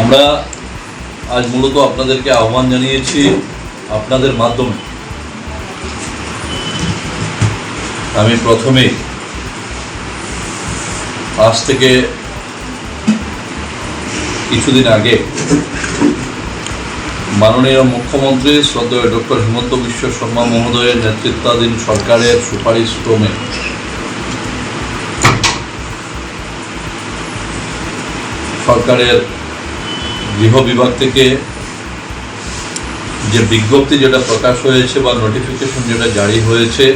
আমরা আজ মূলত আপনাদেরকে আহ্বান জানিয়েছি আপনাদের মাধ্যমে। আমি প্রথমে আজ থেকে কিছুদিন আগে মাননীয় মুখ্যমন্ত্রী শ্রদ্ধেয় ডক্টর হিমন্ত বিশ্ব শর্মা মহোদয়ের নেতৃত্বাধীন সরকারের সুপারিশ ক্রমে সরকারের গৃহ বিভাগ থেকে যে বিজ্ঞপ্তি যেটা প্রকাশ হয়েছে বা নোটিফিকেশন যেটা জারি হয়েছে,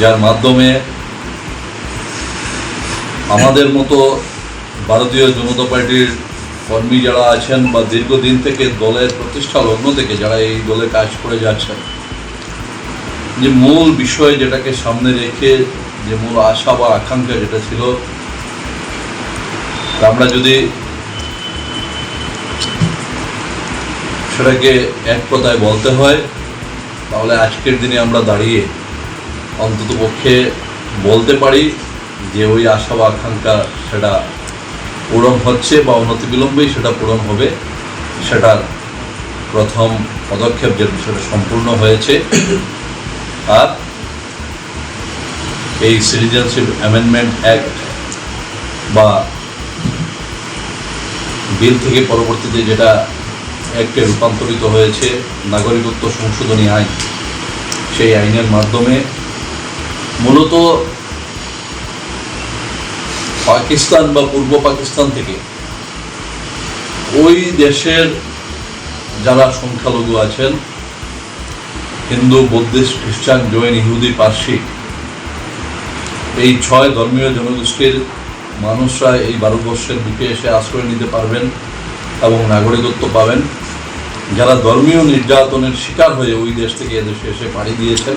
যার মাধ্যমে আমাদের মতো ভারতীয় জনতা পার্টির কর্মী যারা আছেন বা দীর্ঘদিন থেকে দলের প্রতিষ্ঠা লগ্ন থেকে যারা এই দলে কাজ করে যাচ্ছেন, যে মূল বিষয় যেটাকে সামনে রেখে, যে মূল আশা বা আকাঙ্ক্ষা যেটা ছিল আমরা যদি সেটাকে এক কথায় বলতে হয়, তাহলে আজকের দিনে আমরা দাঁড়িয়ে অন্তত পক্ষে বলতে পারি যে ওই আশা বা আকাঙ্ক্ষা সেটা পূরণ হচ্ছে বা অনতিবিলম্বেই সেটা পূরণ হবে। সেটার প্রথম পদক্ষেপ যে সেটা সম্পূর্ণ হয়েছে, আর এই সিটিজেনশিপ অ্যামেন্ডমেন্ট অ্যাক্ট বা বিল থেকে পরবর্তীতে যেটা অ্যাক্টে রূপান্তরিত হয়েছে নাগরিকত্ব সংশোধনী আইন। সেই আইনের মাধ্যমে মূলত পাকিস্তান বা পূর্ব পাকিস্তান থেকে ওই দেশের যারা সংখ্যালঘু আছেন, হিন্দু, বৌদ্ধিস্ট, খ্রিস্টান, জৈন, ইহুদি, পার্সি, এই ছয় ধর্মীয় জনগোষ্ঠীর মানুষরা এই ভারতবর্ষের বুকে এসে আশ্রয় নিতে পারবেন। এবং নাগরিকত্ব পাবেন। যারা ধর্মীয় নির্যাতনের শিকার হয়ে ওই দেশ থেকে এদেশে এসে পাড়ি দিয়েছেন।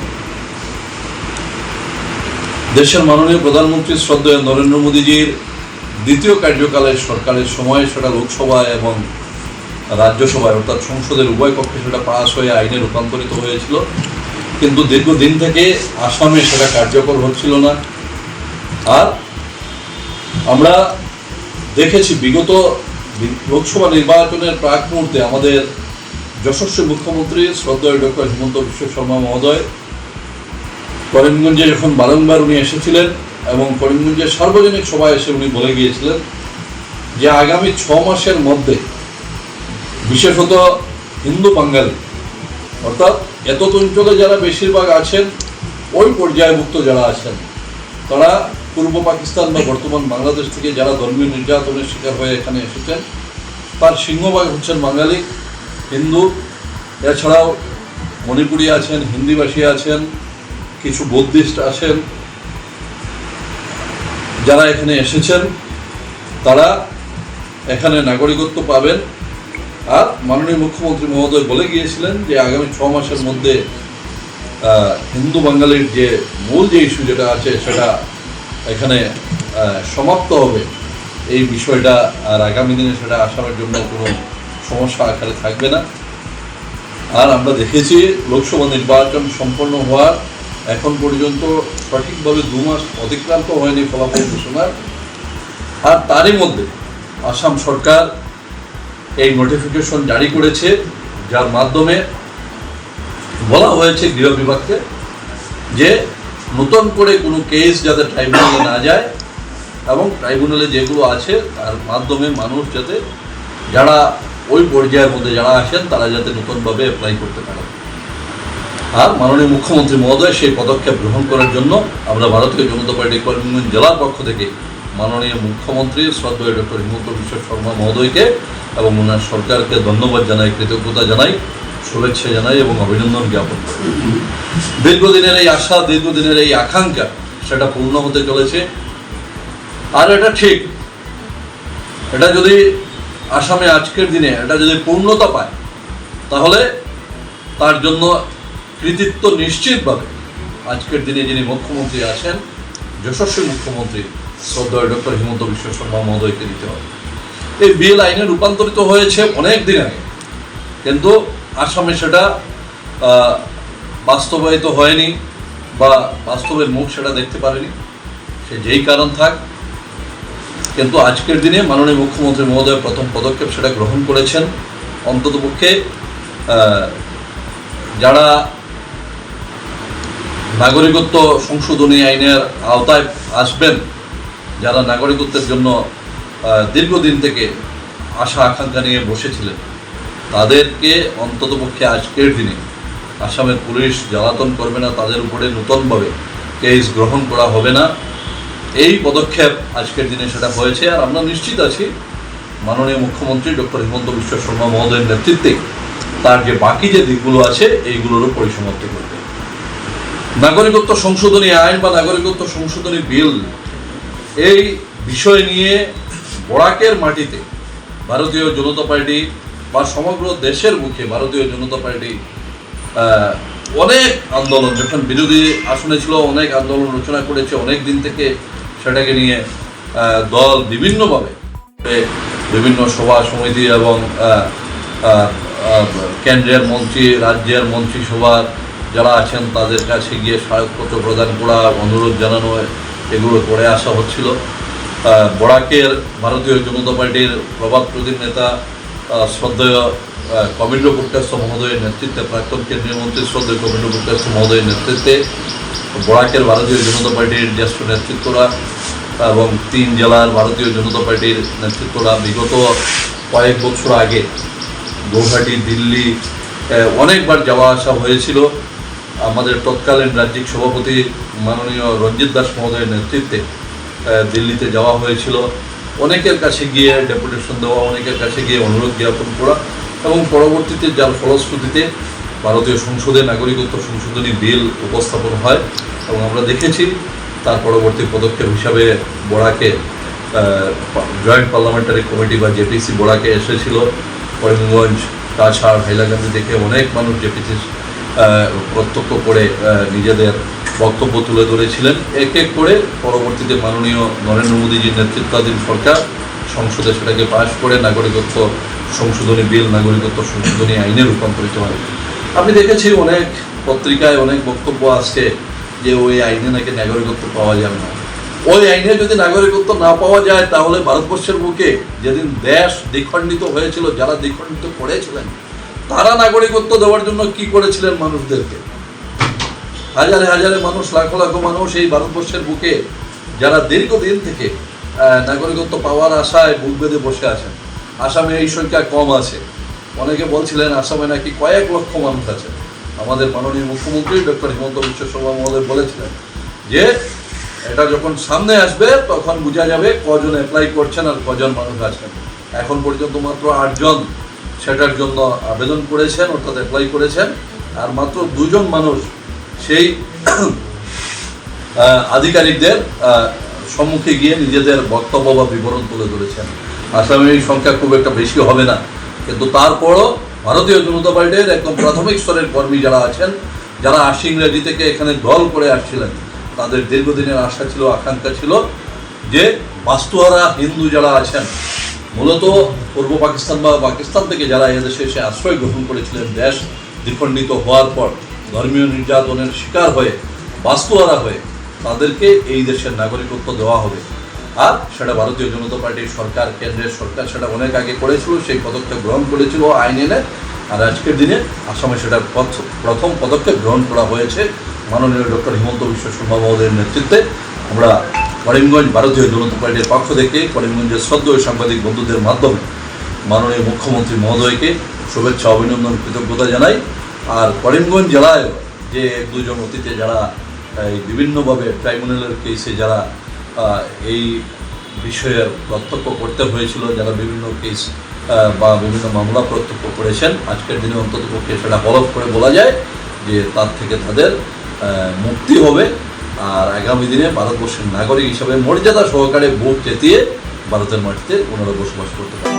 দেশের মাননীয় প্রধানমন্ত্রী শ্রদ্ধেয় নরেন্দ্র মোদীজির দ্বিতীয় কার্যকালের সরকারের সময় সেটা লোকসভায় এবং রাজ্যসভায়, অর্থাৎ সংসদের উভয় কক্ষে সেটা পাস হয়ে আইনে রূপান্তরিত হয়েছিল। কিন্তু দীর্ঘদিন থেকে আসামে সেটা কার্যকর হচ্ছিল না। আর আমরা দেখেছি বিগত লোকসভা নির্বাচনের প্রাক মুহূর্তে আমাদের যশস্বী মুখ্যমন্ত্রী শ্রদ্ধেয় ডক্টর হিমন্ত বিশ্ব শর্মা মহোদয় করিমগঞ্জে যখন বারংবার উনি এসেছিলেন এবং করিমগঞ্জের সার্বজনিক সভায় এসে উনি বলে গিয়েছিলেন যে আগামী ছ মাসের মধ্যে, বিশেষত হিন্দু বাঙালি, অর্থাৎ এত অঞ্চলে যারা বেশিরভাগ আছেন, ওই পর্যায়ভুক্ত যারা আছেন, তারা পূর্ব পাকিস্তান বা বর্তমান বাংলাদেশ থেকে যারা ধর্মীয় নির্যাতনের শিকার হয়ে এখানে এসেছেন, তার সিংহভাগ হচ্ছেন বাঙালি, হিন্দু। এছাড়াও মণিপুরি আছেন, হিন্দিভাষী আছেন, কিছু বৌদ্ধিস্ট আছেন। যারা এখানে এসেছেন, তারা এখানে নাগরিকত্ব পাবেন। আর মাননীয় মুখ্যমন্ত্রী মহোদয় বলে গিয়েছিলেন যে আগামী ছ মাসের মধ্যে হিন্দু বাঙালির যে মূল যে ইস্যু যেটা আছে, সেটা এখানে সমাপ্ত হবে এই বিষয়টা, আর আগামী দিনে সেটা আসামের জন্য কোনো সমস্যা আকারে থাকবে না। আর আমরা দেখেছি লোকসভা নির্বাচন সম্পন্ন হওয়ার এখন পর্যন্ত সঠিকভাবে দু মাস অতিক্রান্ত হয়নি ফলাফল ঘোষণার। আর তারই মধ্যে আসাম সরকার এই নোটিফিকেশন জারি করেছে, যার মাধ্যমে বলা হয়েছে গৃহ বিভাগকে যে নতুন করে কোনো কেস যাতে ট্রাইব্যুনালে না যায়, এবং ট্রাইব্যুনালে যেগুলো আছে, তার মাধ্যমে মানুষ যাতে যারা ওই পর্যায়ের মধ্যে যারা আসেন তারা যাতে নতুনভাবে অ্যাপ্লাই করতে পারে। আর মাননীয় মুখ্যমন্ত্রী মহোদয় সেই পদক্ষেপ গ্রহণ করার জন্য আমরা ভারতীয় জনতা পার্টি করিমগঞ্জ জেলার পক্ষ থেকে মাননীয় মুখ্যমন্ত্রী শ্রদ্ধেয় ডক্টর হিমন্ত বিশ্ব শর্মা মহোদয়কে এবং ওনার সরকারকে ধন্যবাদ জানাই, কৃতজ্ঞতা জানাই। শুভেচ্ছা জানাই এবং অভিনন্দন জ্ঞাপন করি। দীর্ঘদিনের এই আশা, দীর্ঘদিনের এই আকাঙ্ক্ষা, সেটা পূর্ণ হতে চলেছে। আর এটা ঠিক। এটা যদি আসামে আজকের দিনে এটা যদি পূর্ণতা পায়, তাহলে তার জন্য কৃতিত্ব নিশ্চিতভাবে আজকের দিনে যিনি মুখ্যমন্ত্রী আছেন, যশস্বী মুখ্যমন্ত্রী শ্রদ্ধেয় ডক্টর হিমন্ত বিশ্ব শর্মা মহোদয়কে দিতে হবে। এই বিল আইনে রূপান্তরিত হয়েছে অনেক দিন আগে, কিন্তু আসামে সেটা বাস্তবায়িত হয়নি বা বাস্তবের মুখ সেটা দেখতে পারেনি। সে যেই কারণ থাক, কিন্তু আজকের দিনে মাননীয় মুখ্যমন্ত্রী মহোদয় প্রথম পদক্ষেপ সেটা গ্রহণ করেছেন। অন্ততপক্ষে যারা নাগরিকত্ব সংশোধনী আইনের আওতায় আসবেন, যারা নাগরিকত্বের জন্য দীর্ঘদিন থেকে আশা আকাঙ্ক্ষা নিয়ে বসেছিলেন তাদেরকে অন্ততপক্ষে আজকের দিনে আসামের পুলিশ জ্বালাতন করবে না, তাদের উপরে নূতনভাবে কেস গ্রহণ করা হবে না। এই পদক্ষেপ আজকের দিনে সেটা হয়েছে আর আমরা নিশ্চিত আছি মাননীয় মুখ্যমন্ত্রী ডক্টর হিমন্ত বিশ্ব শর্মা মহোদয়ের নেতৃত্বে তার যে বাকি যে দিকগুলো আছে এইগুলোরও পরিসমাপ্তি করবে। নাগরিকত্ব সংশোধনী আইন বা নাগরিকত্ব সংশোধনী বিল, এই বিষয় নিয়ে বরাকের মাটিতে ভারতীয় জনতা পার্টি বা সমগ্র দেশের মুখে ভারতীয় জনতা পার্টি অনেক আন্দোলন, যখন বিরোধী আসনে ছিল, অনেক আন্দোলন রচনা করেছে, অনেক দিন থেকে সেটাকে নিয়ে দল বিভিন্নভাবে বিভিন্ন সভা সমিতি এবং কেন্দ্রের মন্ত্রী, রাজ্যের মন্ত্রিসভা যারা আছেন, তাদের কাছে গিয়ে স্মারকপত্র প্রদান করা, অনুরোধ জানানো, এগুলো করে আসা হচ্ছিল। বরাকের ভারতীয় জনতা পার্টির প্রভাব প্রদীপ নেতা শ্রদ্ধেয় কবিন্দ্র ভট্টাচার্য মহোদয়ের নেতৃত্বে প্রাক্তন কেন্দ্রীয় মন্ত্রী শ্রদ্ধেয় কবিন্দ্র ভট্টাচার্য মহোদয়ের নেতৃত্বে বরাকের ভারতীয় জনতা পার্টির জ্যেষ্ঠ নেতৃত্বরা এবং তিন জেলার ভারতীয় জনতা পার্টির নেতৃত্বরা বিগত কয়েক বছর আগে গৌহাটি, দিল্লি অনেকবার যাওয়া আসা হয়েছিল। আমাদের তৎকালীন রাজ্যিক সভাপতি মাননীয় রঞ্জিত দাস মহোদয়ের নেতৃত্বে দিল্লিতে যাওয়া হয়েছিল। অনেকের কাছে গিয়ে ডেপুটেশন দেওয়া, অনেকের কাছে গিয়ে অনুরোধ জ্ঞাপন করা এবং পরবর্তীতে যার ফলশ্রুতিতে ভারতীয় সংসদে নাগরিকত্ব সংশোধনী বিল উপস্থাপন হয় এবং আমরা দেখেছি তার পরবর্তী পদক্ষেপ হিসাবে বড়াকে জয়েন্ট পার্লামেন্টারি কমিটি বা জেপিসি বড়াকে এসেছিল করিমগঞ্জ কাছাড় হাইলাকান্দি থেকে অনেক মানুষ জেপিসি প্রত্যক্ষ করে নিজেদের বক্তব্য তুলে ধরেছিলেন। এক এক করে পরবর্তীতে মাননীয় নরেন্দ্র মোদীজির নেতৃত্বাধীন সরকার সংসদে সেটাকে পাশ করে নাগরিকত্ব সংশোধনী বিল, নাগরিকত্ব সংশোধনী আইনে রূপান্তরিত হয়। আমি দেখেছি অনেক পত্রিকায় অনেক বক্তব্য আসছে যে, ওই আইনে নাকি নাগরিকত্ব পাওয়া যাবে না। ওই আইনে যদি নাগরিকত্ব না পাওয়া যায়, তাহলে ভারতবর্ষের বুকে যেদিন দেশ দ্বিখণ্ডিত হয়েছিল, যারা দ্বিখণ্ডিত করেছিলেন তারা নাগরিকত্ব দেওয়ার জন্য কি করেছিলেন মানুষদেরকে? হাজারে হাজারে মানুষ, লাখো লাখো মানুষ এই ভারতবর্ষের বুকে যারা দীর্ঘদিন থেকে নাগরিকত্ব পাওয়ার আশায় বুক বেঁধে বসে আছেন। আসামে এই সংখ্যা কম আছে। অনেকে বলছিলেন আসামে নাকি কয়েক লক্ষ মানুষ আছে। আমাদের মাননীয় মুখ্যমন্ত্রী ডক্টর হিমন্ত বিশ্ব শর্মা মহোদয় বলেছিলেন যে, এটা যখন সামনে আসবে, তখন বোঝা যাবে কজন অ্যাপ্লাই করছেন আর কজন মানুষ আছেন। এখন পর্যন্ত মাত্র আটজন সেটার জন্য আবেদন করেছেন, অর্থাৎ অ্যাপ্লাই করেছেন। আর মাত্র দুজন মানুষ সেই আধিকারিকদের সম্মুখে গিয়ে নিজেদের বক্তব্য বা বিবরণ তুলে ধরেছেন। আসামে এই সংখ্যা খুব একটা বেশি হবে না। কিন্তু তারপরও ভারতীয় জনতা পার্টির একদম প্রাথমিক স্তরের কর্মী যারা আছেন, যারা আশি ইংরেজি থেকে এখানে দল করে আসছিলেন, তাদের দীর্ঘদিনের আশা ছিল, আকাঙ্ক্ষা ছিল যে বাস্তুহারা হিন্দু যারা আছেন মূলত পূর্ব পাকিস্তান বা পাকিস্তান থেকে যারা এদেশে এসে আশ্রয় গ্রহণ করেছিলেন, দেশ দ্বিখণ্ডিত হওয়ার পর, ধর্মীয় নির্যাতনের শিকার হয়ে, বাস্তুহারা হয়ে, তাদেরকে এই দেশের নাগরিকত্ব দেওয়া হবে। আর সেটা ভারতীয় জনতা পার্টির সরকার, কেন্দ্রের সরকার সেটা অনেক আগে করেছিল, সেই পদক্ষেপ গ্রহণ করেছিল আইন এনে। আর আজকের দিনে আসামে পথ- প্রথম পদক্ষেপ গ্রহণ করা হয়েছে। মাননীয় ডক্টর হিমন্ত বিশ্ব শর্মা মহোদয়ের নেতৃত্বে। আমরা করিমগঞ্জ ভারতীয় জনতা পার্টির পক্ষ থেকে করিমগঞ্জের শ্রদ্ধেয় সাংবাদিক বন্ধুদের মাধ্যমে মাননীয় মুখ্যমন্ত্রী মহোদয়কে শুভেচ্ছা, অভিনন্দন, কৃতজ্ঞতা জানাই। আর করিমগঞ্জ জেলায় যে এক, দুজন অতীতে যারা, এই বিভিন্নভাবে ট্রাইব্যুনালের কেসে যারা এই বিষয়ের প্রত্যক্ষ করতে হয়েছিল, যারা বিভিন্ন কেস বা বিভিন্ন মামলা প্রত্যক্ষ করেছেন, আজকের দিনে অন্তত পক্ষে সেটা হলফ করে বলা যায় যে তার থেকে তাদের মুক্তি হবে। আর আগামী দিনে ভারতবর্ষের নাগরিক হিসাবে মর্যাদা সহকারে ভোট চেতিয়ে ভারতের মাটিতে ওনারা বসবাস করতে পারবে।